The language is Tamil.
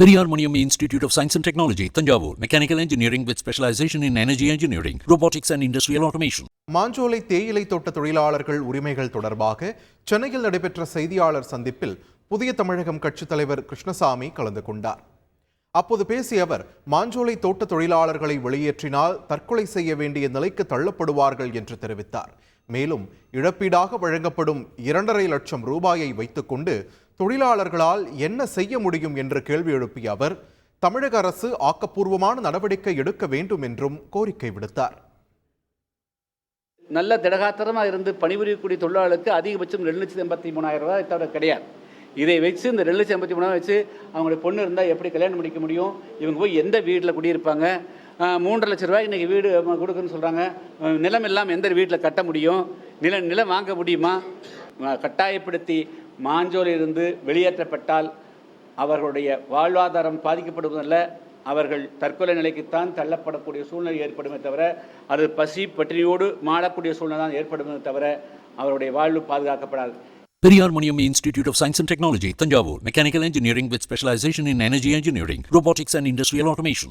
Periyar Maniammai institute of science and technology Thanjavur mechanical engineering with specialisation in energy engineering robotics and industrial automation Manjolai தேயிலை தோட்ட தொழிலாளர்கள் உரிமைகள் தொடர்பாக சென்னையில் நடைபெற்ற செய்தியாளர் சந்திப்பில் புதிய தமிழகம் கட்சித் தலைவர் கிருஷ்ணசாமி கலந்து கொண்டார். அப்போது பேசிய அவர் மாஞ்சோலை தோட்ட தொழிலாளர்களை வெளியேற்றினால் தற்கொலை செய்ய வேண்டிய நிலைக்கு தள்ளப்படுவார்கள் என்று தெரிவித்தார். மேலும் இழப்பீடாக வழங்கப்படும் இரண்டரை லட்சம் ரூபாயை வைத்துக்கொண்டு தொழிலாளர்களால் என்ன செய்ய முடியும் என்று கேள்வி எழுப்பிய அவர் தமிழக அரசு ஆக்கப்பூர்வமான நடவடிக்கை எடுக்க வேண்டும் என்றும் கோரிக்கை விடுத்தார். நல்ல திடகாத்திரமாக இருந்து பணிபுரியக்கூடிய தொழிலாளருக்கு அதிகபட்சம் ரெண்டு லட்சத்தி எண்பத்தி மூணாயிரம் ரூபாய் தவிர கிடையாது. இதை வச்சு இந்த ரெண்டு லட்சம் எண்பத்தி மூணாயிரம் வச்சு அவங்களுடைய பொண்ணு இருந்தால் எப்படி கல்யாணம் முடிக்க முடியும்? இவங்க போய் எந்த வீட்டில் குடியிருப்பாங்க? மூன்றரை லட்ச ரூபாய் இன்றைக்கி வீடு கொடுக்குன்னு சொல்கிறாங்க நிலம் இல்லாமல் எந்த வீட்டில் கட்ட முடியும்? நில நிலம் வாங்க முடியுமா? கட்டாயப்படுத்தி மாஞ்சோலிருந்து வெளியேற்றப்பட்டால் அவர்களுடைய வாழ்வாதாரம் பாதிக்கப்படுவதல்ல அவர்கள் தற்கொலை நிலைக்குத்தான் தள்ளப்படக்கூடிய சூழ்நிலை ஏற்படுமே தவிர அது பசி பற்றியோடு மாளக்கூடிய சூழ்நிலை தான் ஏற்படுமே தவிர அவருடைய வாழ்வு பாதுகாக்கப்படாது Periyar Maniammai institute of science and technology Thanjavur mechanical engineering with specialisation in energy engineering robotics and industrial automation